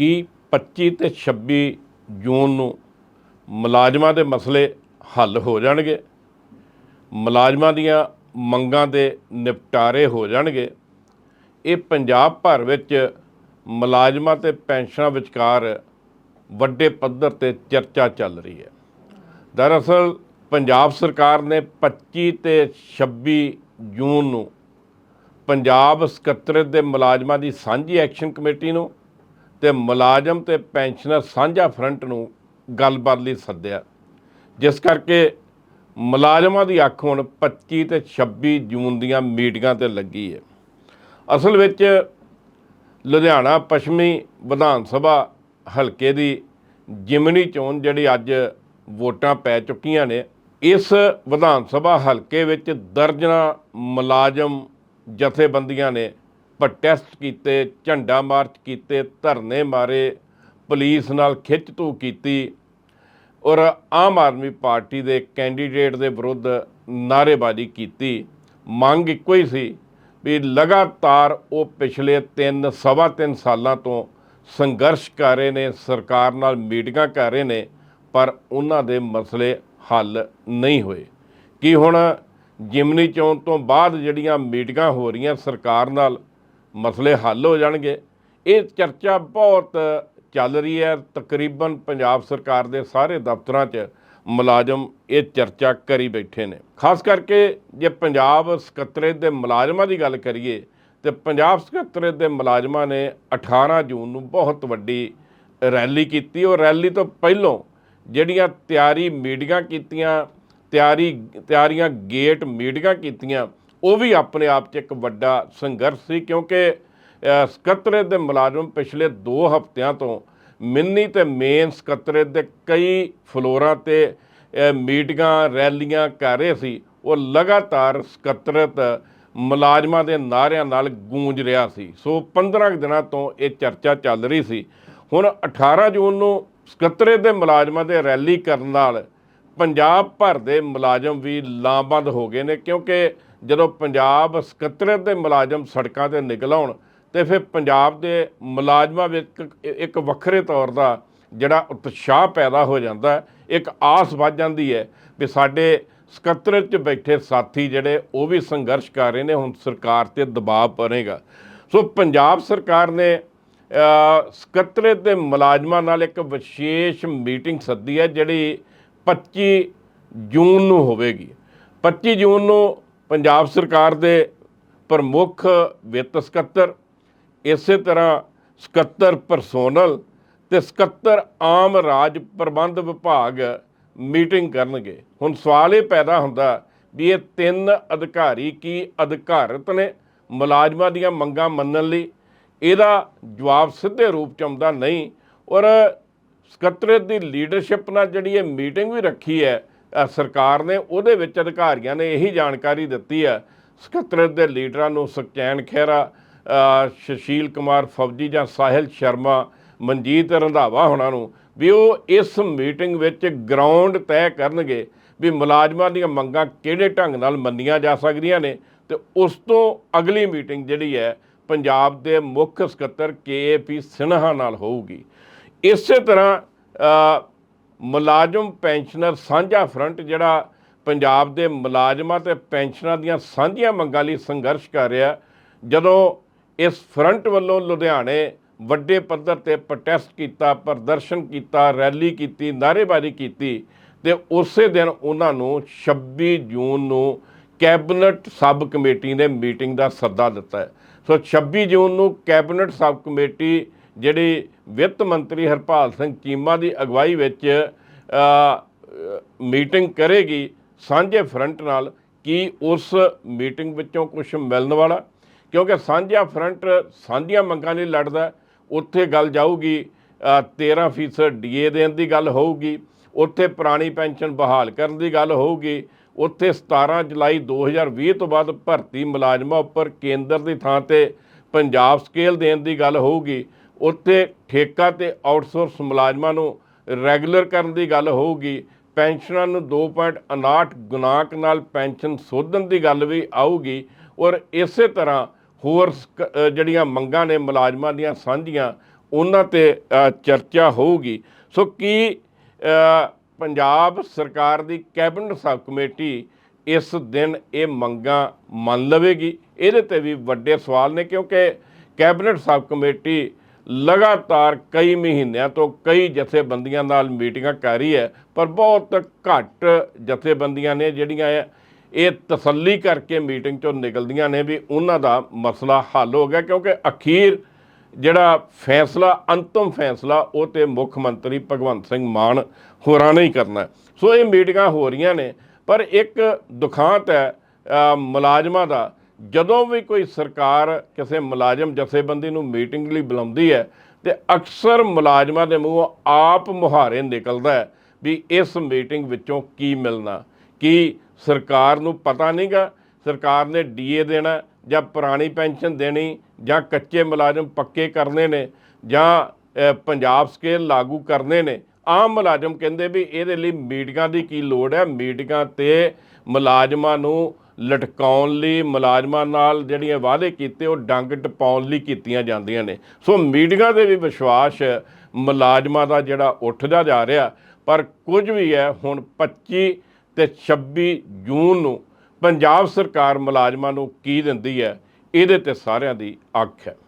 ਕੀ 25 ਤੇ 26 ਜੂਨ ਨੂੰ ਮੁਲਾਜ਼ਮਾਂ ਦੇ ਮਸਲੇ ਹੱਲ ਹੋ ਜਾਣਗੇ? ਮੁਲਾਜ਼ਮਾਂ ਦੀਆਂ ਮੰਗਾਂ ਦੇ ਨਿਪਟਾਰੇ ਹੋ ਜਾਣਗੇ। ਇਹ ਪੰਜਾਬ ਭਰ ਵਿੱਚ ਮੁਲਾਜ਼ਮਾਂ ਤੇ ਪੈਨਸ਼ਨਾਂ ਵਿਚਕਾਰ ਵੱਡੇ ਪੱਧਰ ਤੇ ਚਰਚਾ ਚੱਲ ਰਹੀ ਹੈ। ਦਰਅਸਲ ਪੰਜਾਬ ਸਰਕਾਰ ਨੇ 25 ਤੇ 26 ਜੂਨ ਨੂੰ ਪੰਜਾਬ ਸਕੱਤਰੇਤ ਦੇ ਮੁਲਾਜ਼ਮਾਂ ਦੀ ਸਾਂਝੀ ਐਕਸ਼ਨ ਕਮੇਟੀ ਨੂੰ ਤੇ ਮੁਲਾਜ਼ਮ ਤੇ ਪੈਨਸ਼ਨਰ ਸਾਂਝਾ ਫਰੰਟ ਨੂੰ ਗੱਲਬਾਤ ਲਈ ਸੱਦਿਆ, ਜਿਸ ਕਰਕੇ ਮੁਲਾਜ਼ਮਾਂ ਦੀ ਅੱਖ ਹੁਣ 25 ਤੇ 26 ਜੂਨ ਦੀਆਂ ਮੀਟਿੰਗਾਂ ਤੇ ਲੱਗੀ ਹੈ। ਅਸਲ ਵਿੱਚ ਲੁਧਿਆਣਾ ਪੱਛਮੀ ਵਿਧਾਨ ਸਭਾ ਹਲਕੇ ਦੀ ਜਿਮਨੀ ਚੋਣ ਜਿਹੜੀ ਅੱਜ ਵੋਟਾਂ ਪੈ ਚੁੱਕੀਆਂ ਨੇ, ਇਸ ਵਿਧਾਨ ਸਭਾ ਹਲਕੇ ਵਿੱਚ ਦਰਜਨਾ ਮੁਲਾਜ਼ਮ ਜਥੇਬੰਦੀਆਂ ਨੇ ਪ੍ਰੋਟੈਸਟ ਕੀਤੇ, ਝੰਡਾ ਮਾਰਚ ਕੀਤੇ, ਧਰਨੇ ਮਾਰੇ, ਪੁਲਿਸ ਨਾਲ ਖਿੱਚ ਧੂ ਕੀਤੀ ਔਰ ਆਮ ਆਦਮੀ ਪਾਰਟੀ ਦੇ ਕੈਂਡੀਡੇਟ ਦੇ ਵਿਰੁੱਧ ਨਾਅਰੇਬਾਜ਼ੀ ਕੀਤੀ। ਮੰਗ ਇੱਕੋ ਹੀ ਸੀ ਵੀ ਲਗਾਤਾਰ ਉਹ ਪਿਛਲੇ 3 ਸਵਾ 3 ਸਾਲਾਂ ਤੋਂ ਸੰਘਰਸ਼ ਕਰ ਰਹੇ ਨੇ, ਸਰਕਾਰ ਨਾਲ ਮੀਟਿੰਗਾਂ ਕਰ ਰਹੇ ਨੇ, ਪਰ ਉਹਨਾਂ ਦੇ ਮਸਲੇ ਹੱਲ ਨਹੀਂ ਹੋਏ। ਕੀ ਹੁਣ ਜਿਮਨੀ ਚੋਣ ਤੋਂ ਬਾਅਦ ਜਿਹੜੀਆਂ ਮੀਟਿੰਗਾਂ ਹੋ ਰਹੀਆਂ ਸਰਕਾਰ ਨਾਲ ਮਸਲੇ ਹੱਲ ਹੋ ਜਾਣਗੇ। ਇਹ ਚਰਚਾ ਬਹੁਤ ਚੱਲ ਰਹੀ ਹੈ। ਤਕਰੀਬਨ ਪੰਜਾਬ ਸਰਕਾਰ ਦੇ ਸਾਰੇ ਦਫ਼ਤਰਾਂ 'ਚ ਮੁਲਾਜ਼ਮ ਇਹ ਚਰਚਾ ਕਰੀ ਬੈਠੇ ਨੇ। ਖਾਸ ਕਰਕੇ ਜੇ ਪੰਜਾਬ ਸਕੱਤਰੇਤ ਦੇ ਮੁਲਾਜ਼ਮਾਂ ਦੀ ਗੱਲ ਕਰੀਏ, ਤੇ ਪੰਜਾਬ ਸਕੱਤਰੇਤ ਦੇ ਮੁਲਾਜ਼ਮਾਂ ਨੇ 18 ਜੂਨ ਨੂੰ ਬਹੁਤ ਵੱਡੀ ਰੈਲੀ ਕੀਤੀ। ਔਰ ਰੈਲੀ ਤੋਂ ਪਹਿਲਾਂ ਜਿਹੜੀਆਂ ਤਿਆਰੀ ਮੀਟਿੰਗਾਂ ਕੀਤੀਆਂ, ਤਿਆਰੀ, ਤਿਆਰੀਆਂ ਗੇਟ ਮੀਟਿੰਗਾਂ ਕੀਤੀਆਂ ਉਹ ਵੀ ਆਪਣੇ ਆਪ 'ਚ ਇੱਕ ਵੱਡਾ ਸੰਘਰਸ਼ ਸੀ ਕਿਉਂਕਿ ਅ, ਦੇ ਮੁਲਾਜ਼ਮ ਪਿਛਲੇ 2 ਹਫ਼ਤਿਆਂ ਤੋਂ ਮਿੰਨੀ ਤੇ ਮੇਨ ਸਕੱਤਰੇਤ ਦੇ ਕਈ ਫਲੋਰਾਂ ਤੇ ਮੀਟਿੰਗਾਂ ਰੈਲੀਆਂ ਕਰ ਰਹੇ ਸੀ। ਉਹ ਲਗਾਤਾਰ ਸਕੱਤਰੇਤ ਮੁਲਾਜ਼ਮਾਂ ਦੇ ਨਾਅਰਿਆਂ ਨਾਲ ਗੂੰਜ ਰਿਹਾ ਸੀ। ਸੋ 15 ਕੁ ਦਿਨਾਂ ਤੋਂ ਇਹ ਚਰਚਾ ਚੱਲ ਰਹੀ ਸੀ। ਹੁਣ 18 ਜੂਨ ਨੂੰ ਸਕੱਤਰੇਤ ਦੇ ਮੁਲਾਜ਼ਮਾਂ ਦੇ ਰੈਲੀ ਕਰਨ ਨਾਲ ਪੰਜਾਬ ਭਰ ਦੇ ਮੁਲਾਜ਼ਮ ਵੀ ਲਾਮਬੰਦ ਹੋ ਗਏ ਨੇ ਕਿਉਂਕਿ ਜਦੋਂ ਪੰਜਾਬ ਸਕੱਤਰੇਤ ਦੇ ਮੁਲਾਜ਼ਮ ਸੜਕਾਂ ਤੇ ਨਿਕਲ ਆਉਣ ਤੇ ਫਿਰ ਪੰਜਾਬ ਦੇ ਮੁਲਾਜ਼ਮਾਂ ਵਿੱਚ ਇੱਕ- ਵੱਖਰੇ ਤੌਰ ਦਾ ਜਿਹੜਾ ਉਤਸ਼ਾਹ ਪੈਦਾ ਹੋ ਜਾਂਦਾ ਇੱਕ ਆਸ ਵੱਧ ਜਾਂਦੀ ਹੈ ਵੀ ਸਾਡੇ ਸਕੱਤਰੇਤ 'ਚ ਬੈਠੇ ਸਾਥੀ ਜਿਹੜੇ ਉਹ ਵੀ ਸੰਘਰਸ਼ ਕਰ ਰਹੇ ਨੇ ਹੁਣ ਸਰਕਾਰ ਤੇ ਦਬਾਅ ਪਵੇਗਾ। ਸੋ ਪੰਜਾਬ ਸਰਕਾਰ ਨੇ ਅ, ਸਕੱਤਰੇਤ ਦੇ ਮੁਲਾਜ਼ਮਾਂ ਨਾਲ ਇੱਕ ਵਿਸ਼ੇਸ਼ ਮੀਟਿੰਗ ਸੱਦੀ ਹੈ ਜਿਹੜੀ 25 ਜੂਨ ਨੂੰ ਹੋਵੇਗੀ। 25 ਜੂਨ ਨੂੰ ਪੰਜਾਬ ਸਰਕਾਰ ਦੇ ਪ੍ਰਮੁੱਖ ਵਿੱਤ ਸਕੱਤਰ, ਇਸੇ ਤਰ੍ਹਾਂ ਸਕੱਤਰ ਪਰਸੋਨਲ ਤੇ ਸਕੱਤਰ ਆਮ ਰਾਜ ਪ੍ਰਬੰਧ ਵਿਭਾਗ ਮੀਟਿੰਗ ਕਰਨਗੇ। ਹੁਣ ਸਵਾਲ ਇਹ ਪੈਦਾ ਹੁੰਦਾ ਵੀ ਇਹ ਤਿੰਨ ਅਧਿਕਾਰੀ ਕੀ ਅਧਿਕਾਰਤ ਨੇ ਮੁਲਾਜ਼ਮਾਂ ਦੀਆਂ ਮੰਗਾਂ ਮੰਨਣ ਲਈ? ਇਹਦਾ ਜਵਾਬ ਸਿੱਧੇ ਰੂਪ ਚ ਆਉਂਦਾ ਨਹੀਂ। ਔਰ ਸਕੱਤਰੇਤ ਦੀ ਲੀਡਰਸ਼ਿਪ ਨਾਲ ਜਿਹੜੀ ਇਹ ਮੀਟਿੰਗ ਵੀ ਰੱਖੀ ਹੈ ਸਰਕਾਰ ਨੇ ਉਹਦੇ ਵਿੱਚ ਅਧਿਕਾਰੀਆਂ ਨੇ ਇਹੀ ਜਾਣਕਾਰੀ ਦਿੱਤੀ ਹੈ। ਸਕੱਤਰੇਤ ਦੇ ਲੀਡਰਾਂ ਨੂੰ ਸੁਖਚੈਨ ਖਹਿਰਾ ਅ, ਸੁਸ਼ੀਲ ਕੁਮਾਰ ਫੌਜੀ ਜਾਂ ਸਾਹਿਲ ਸ਼ਰਮਾ ਮਨਜੀਤ ਰੰਧਾਵਾ ਹੋਣਾ ਨੂੰ ਵੀ ਉਹ ਇਸ ਮੀਟਿੰਗ ਵਿੱਚ ਗਰਾਊਂਡ ਤੈਅ ਕਰਨਗੇ ਵੀ ਮੁਲਾਜ਼ਮਾਂ ਦੀਆਂ ਮੰਗਾਂ ਕਿਹੜੇ ਢੰਗ ਨਾਲ ਮੰਨੀਆਂ ਜਾ ਸਕਦੀਆਂ ਨੇ ਤੇ ਉਸ ਤੋਂ ਅਗਲੀ ਮੀਟਿੰਗ ਜਿਹੜੀ ਹੈ ਪੰਜਾਬ ਦੇ ਮੁੱਖ ਸਕੱਤਰ ਕੇਏਪੀ ਸਿਨਹਾ ਨਾਲ ਹੋਊਗੀ। ਇਸੇ ਤਰ੍ਹਾਂ ਮੁਲਾਜ਼ਮ ਪੈਨਸ਼ਨਰ ਸਾਂਝਾ ਫਰੰਟ ਜਿਹੜਾ ਪੰਜਾਬ ਦੇ ਮੁਲਾਜ਼ਮਾਂ ਤੇ ਪੈਨਸ਼ਨਰਾਂ ਦੀਆਂ ਸਾਂਝੀਆਂ ਮੰਗਾਂ ਲਈ ਸੰਘਰਸ਼ ਕਰ ਰਿਹਾ, ਜਦੋਂ ਇਸ ਫਰੰਟ ਵੱਲੋਂ ਲੁਧਿਆਣੇ ਵੱਡੇ ਪੱਧਰ ਤੇ ਪ੍ਰੋਟੈਸਟ ਕੀਤਾ, ਪ੍ਰਦਰਸ਼ਨ ਕੀਤਾ, ਰੈਲੀ ਕੀਤੀ, ਨਾਅਰੇਬਾਜ਼ੀ ਕੀਤੀ ਤੇ ਉਸੇ ਦਿਨ ਉਹਨਾਂ ਨੂੰ 26 ਜੂਨ ਨੂੰ ਕੈਬਨਿਟ ਸਬ ਕਮੇਟੀ ਨੇ ਮੀਟਿੰਗ ਦਾ ਸੱਦਾ ਦਿੱਤਾ ਸੋ 26 ਜੂਨ ਨੂੰ ਕੈਬਨਿਟ ਸਬ ਕਮੇਟੀ ਜਿਹੜੀ ਵਿੱਤ ਮੰਤਰੀ ਹਰਪਾਲ ਸਿੰਘ ਚੀਮਾ ਦੀ ਅਗਵਾਈ ਵਿੱਚ ਮੀਟਿੰਗ ਕਰੇਗੀ ਸਾਂਝੇ ਫਰੰਟ ਨਾਲ ਕੀ ਉਸ ਮੀਟਿੰਗ ਵਿੱਚੋਂ ਕੁਝ ਮਿਲਣ ਵਾਲਾ? ਕਿਉਂਕਿ ਸਾਂਝਾ ਫਰੰਟ ਸਾਂਝੀਆਂ ਮੰਗਾਂ ਲਈ ਲੜਦਾ ਉੱਥੇ ਗੱਲ ਜਾਊਗੀ ਅ, 13% ਡੀਏ ਦੇਣ ਦੀ ਗੱਲ ਹੋਊਗੀ ਉੱਥੇ ਪੁਰਾਣੀ ਪੈਨਸ਼ਨ ਬਹਾਲ ਕਰਨ ਦੀ ਗੱਲ ਹੋਊਗੀ ਉੱਥੇ 17 ਜੁਲਾਈ 2020 ਤੋਂ ਬਾਅਦ ਭਰਤੀ ਮੁਲਾਜ਼ਮਾਂ ਉੱਪਰ ਕੇਂਦਰ ਦੀ ਥਾਂ ਤੇ ਪੰਜਾਬ ਸਕੇਲ ਦੇਣ ਦੀ ਗੱਲ ਹੋਊਗੀ ਉੱਥੇ ਠੇਕਾ ਤੇ ਆਊਟਸੋਰਸ ਮੁਲਾਜ਼ਮਾਂ ਨੂੰ ਰੈਗੂਲਰ ਕਰਨ ਦੀ ਗੱਲ ਹੋਊਗੀ, ਪੈਨਸ਼ਨਾਂ ਨੂੰ 2.59 ਗੁਣਾਕ ਨਾਲ ਪੈਨਸ਼ਨ ਸੋਧਣ ਦੀ ਗੱਲ ਵੀ ਆਊਗੀ ਔਰ ਇਸੇ ਤਰ੍ਹਾਂ ਹੋਰ ਜਿਹੜੀਆਂ ਮੰਗਾਂ ਨੇ, ਮੁਲਾਜ਼ਮਾਂ ਦੀਆਂ ਸਾਂਝੀਆਂ, ਉਹਨਾਂ ਤੇ ਚਰਚਾ ਹੋਊਗੀ। ਸੋ ਕੀ ਪੰਜਾਬ ਸਰਕਾਰ ਦੀ ਕੈਬਨਿਟ ਸਬ ਕਮੇਟੀ ਇਸ ਦਿਨ ਇਹ ਮੰਗਾਂ ਮੰਨ ਲਵੇਗੀ? ਇਹਦੇ ਤੇ ਵੀ ਵੱਡੇ ਸਵਾਲ ਨੇ ਕਿਉਂਕਿ ਕੈਬਨਿਟ ਸਬ ਕਮੇਟੀ ਲਗਾਤਾਰ ਕਈ ਮਹੀਨਿਆਂ ਤੋਂ ਕਈ ਜਥੇਬੰਦੀਆਂ ਨਾਲ ਮੀਟਿੰਗਾਂ ਕਰ ਰਹੀ ਹੈ, ਪਰ ਬਹੁਤ ਘੱਟ ਜਥੇਬੰਦੀਆਂ ਨੇ ਜਿਹੜੀਆਂ ਇਹ- ਇਹ ਤਸੱਲੀ ਕਰਕੇ ਮੀਟਿੰਗ ਚੋਂ ਨਿਕਲਦੀਆਂ ਨੇ ਵੀ ਉਹਨਾਂ ਦਾ ਮਸਲਾ ਹੱਲ ਹੋ ਗਿਆ, ਕਿਉਂਕਿ ਅਖੀਰ ਜਿਹੜਾ ਫੈਸਲਾ, ਅੰਤਮ ਫੈਸਲਾ, ਉਹ ਤੇ ਮੁੱਖ ਮੰਤਰੀ ਭਗਵੰਤ ਸਿੰਘ ਮਾਨ ਹੋਰਾਂ ਨੇ ਹੀ ਕਰਨਾ ਸੋ ਇਹ ਮੀਟਿੰਗਾਂ ਹੋ ਰਹੀਆਂ ਨੇ, ਪਰ ਇੱਕ ਦੁਖਾਂਤ ਹੈ ਮੁਲਾਜ਼ਮਾਂ ਦਾ ਜਦੋਂ ਵੀ ਕੋਈ ਸਰਕਾਰ ਕਿਸੇ ਮੁਲਾਜ਼ਮ ਜਥੇਬੰਦੀ ਨੂੰ ਮੀਟਿੰਗ ਲਈ ਬੁਲਾਉਂਦੀ ਹੈ ਤੇ ਅਕਸਰ ਮੁਲਾਜ਼ਮਾਂ ਦੇ ਮੂੰਹੋਂ ਆਪ ਮੁਹਾਰੇ ਨਿਕਲਦਾ ਹੈ ਵੀ ਇਸ ਮੀਟਿੰਗ ਵਿੱਚੋਂ ਕੀ ਮਿਲਣਾ, ਕੀ ਸਰਕਾਰ ਨੂੰ ਪਤਾ ਨਹੀਂਗਾ, ਸਰਕਾਰ ਨੇ ਡੀਏ ਦੇਣਾ ਜਾਂ ਪੁਰਾਣੀ ਪੈਨਸ਼ਨ ਦੇਣੀ ਜਾਂ ਕੱਚੇ ਮੁਲਾਜ਼ਮ ਪੱਕੇ ਕਰਨੇ ਨੇ ਜਾਂ ਪੰਜਾਬ ਸਕੇਲ ਲਾਗੂ ਕਰਨੇ ਨੇ ਆਮ ਮੁਲਾਜ਼ਮ ਕਹਿੰਦੇ ਵੀ ਇਹਦੇ ਲਈ ਮੀਟਿੰਗਾਂ ਦੀ ਕੀ ਲੋੜ ਹੈ? ਮੀਟਿੰਗਾਂ ਤੇ ਮੁਲਾਜ਼ਮਾਂ ਨੂੰ ਲਟਕਾਉਣ ਲਈ, ਮੁਲਾਜ਼ਮਾਂ ਨਾਲ ਜਿਹੜੀਆਂ ਵਾਅਦੇ ਕੀਤੇ, ਉਹ ਡੰਗ ਟਪਾਉਣ ਲਈ ਕੀਤੀਆਂ ਜਾਂਦੀਆਂ ਨੇ। ਸੋ ਮੀਡੀਆ ਦੇ ਵੀ ਵਿਸ਼ਵਾਸ ਮੁਲਾਜ਼ਮਾਂ ਦਾ ਜਿਹੜਾ ਉੱਠਦਾ ਜਾ ਰਿਹਾ, ਪਰ ਕੁਝ ਵੀ ਹੈ, ਹੁਣ 25 ਤੇ 26 ਜੂਨ ਨੂੰ ਪੰਜਾਬ ਸਰਕਾਰ ਮੁਲਾਜ਼ਮਾਂ ਨੂੰ ਕੀ ਦਿੰਦੀ ਹੈ? ਇਹਦੇ ਤੇ ਸਾਰਿਆਂ ਦੀ ਅੱਖ ਹੈ।